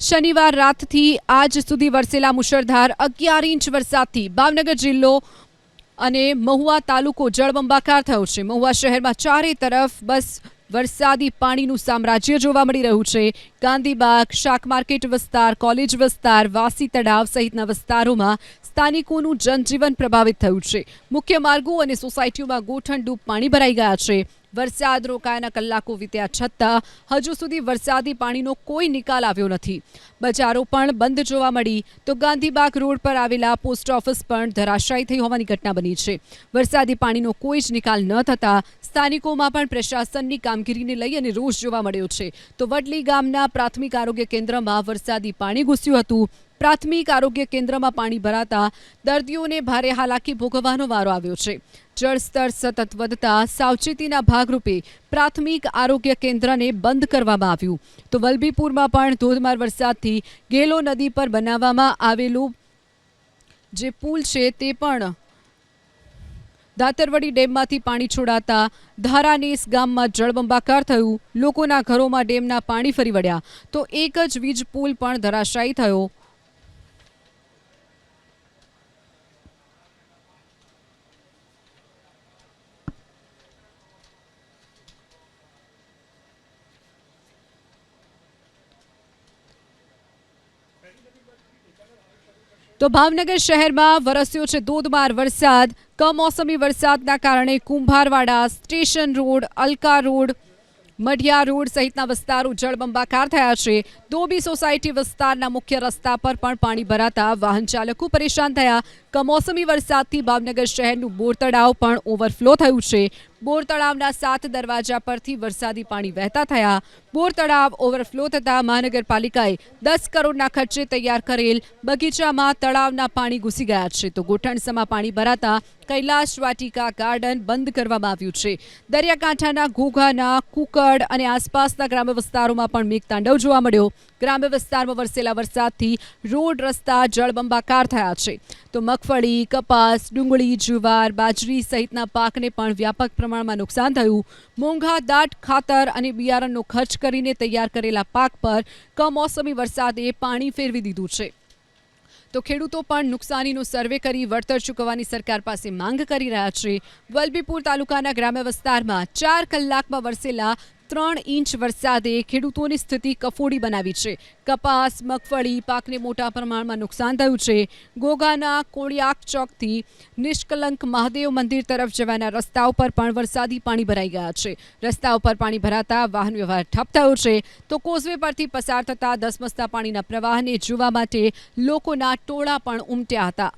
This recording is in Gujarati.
શનિવાર રાતથી આજ સુધી વરસેલા મુશળધાર અગિયાર ઇંચ વરસાદથી ભાવનગર જિલ્લો અને મહુવા તાલુકો જળબંબાકાર થયો છે. મહુવા શહેરમાં ચારે તરફ બસ વરસાદી પાણીનું સામ્રાજ્ય જોવા મળી રહ્યું છે. ગાંધીબાગ શાક માર્કેટ વિસ્તાર, કોલેજ વિસ્તાર, વાસી તળાવ સહિતના વિસ્તારોમાં સ્થાનિકોનું જનજીવન પ્રભાવિત થયું છે. મુખ્ય માર્ગો અને સોસાયટીઓમાં ગોઠણડૂબ પાણી ભરાઈ ગયા છે. વરસાદ રોકાયાના કલાકો વીત્યા છતાં હજુ સુધી વરસાદી પાણીનો કોઈ નિકાલ આવ્યો નથી. બજારો પણ બંધ જોવા મળી તો ગાંધીબાગ રોડ પર આવેલા પોસ્ટ ઓફિસ પણ ધરાશાયી થઈ હોવાની ઘટના બની છે. વરસાદી પાણીનો કોઈ જ નિકાલ ન થતાં સ્થાનિકોમાં પણ પ્રશાસનની કામગીરીને લઈ અને રોષ જોવા મળ્યો છે. તો વડલી ગામના પ્રાથમિક આરોગ્ય કેન્દ્રમાં વરસાદી પાણી ઘૂસ્યું હતું. પ્રાથમિક આરોગ્ય કેન્દ્રમાં પાણી ભરાતા દર્દીઓને ભારે હાલાકી ભોગવવાનો વારો આવ્યો છે. જળસ્તર સતત વધતા સાવચેતીના ભાગરૂપે પ્રાથમિક આરોગ્ય કેન્દ્રને બંધ કરવામાં આવ્યું. તો વલભીપુરમાં પણ ધોધમાર વરસાદથી ગેલો નદી પર બનાવવામાં આવેલું જે પુલ છે તે પણ દાતરવડી ડેમમાંથી પાણી છોડાતા ધારાનેસ ગામમાં જળબંબાકાર થયું. લોકોના ઘરોમાં ડેમના પાણી ફરી વળ્યા. તો એક જ વીજ પુલ પણ ધરાશાયી થયો. તો ભાવનગર શહેરમાં વરસ્યો છે ધોધમાર વરસાદ. કમોસમી વરસાદના કારણે Kumbharwada, station road, Alka road, Madhiya road સહિતના વિસ્તારો જળબંબાકાર થયા છે. ધોબી સોસાયટી વિસ્તારના મુખ્ય રસ્તા પર પણ પાણી ભરાતા વાહન ચાલકો પરેશાન થયા. કમોસમી વરસાદથી ભાવનગર શહેરનું બોર તળાવ પણ ઓવરફ્લો થયું છે. બોર તળાવના સાત દરવાજા પરથી વરસાદી પાણી વહેતા થયા. બોર તળાવ ઓવરફ્લો થતાં મહાનગરપાલિકાએ દસ કરોડના ખર્ચે તૈયાર કરેલ બગીચામાં તળાવના પાણી ઘૂસી ગયા છે. તો ગોઠણસમાં પાણી ભરાતા કૈલાશ વાટિકા ગાર્ડન બંધ કરવામાં આવ્યું છે. દરિયાકાંઠાના ઘોઘાના, કુકડ અને આસપાસના ગ્રામ્ય વિસ્તારોમાં પણ મેઘતાંડવ જોવા મળ્યો. ગ્રામ્ય વિસ્તારમાં વરસેલા વરસાદથી રોડ, રસ્તા જળબંબાકાર થયા છે. તો મગફળી, કપાસ, ડુંગળી, જુવાર, બાજરી સહિતના પાકને પણ વ્યાપક પ્રમાણમાં નુકસાન થયું. મોંઘા દાટ, ખાતર અને બિયારણનો ખર્ચ કરીને તૈયાર કરેલા પાક પર કમોસમી વરસાદે પાણી ફેરવી દીધું છે. તો ખેડૂતો પણ નુકસાનીનો સર્વે કરી વળતર ચૂકવવાની સરકાર પાસે માંગ કરી રહ્યા છે. વલભીપુર તાલુકાના ગ્રામ્ય વિસ્તારમાં ચાર કલાકમાં વરસેલા ત્રણ ઇંચ વરસાદે ખેડૂતોની સ્થિતિ કફોડી બનાવી છે. કપાસ, મગફળી, પાકને મોટા પ્રમાણમાં નુકસાન થયું છે. ગોગાના કોળિયાક ચોકથી નિષ્કલંક મહાદેવ મંદિર તરફ જવાના રસ્તાઓ પર પણ વરસાદી પાણી ભરાઈ ગયા છે. રસ્તા ઉપર પાણી ભરાતા વાહન વ્યવહાર ઠપ થયો છે. તો કોઝવે પરથી પસાર થતા ધસમસતા પાણીના પ્રવાહને જોવા માટે લોકોના ટોળા પણ ઉમટ્યા હતા.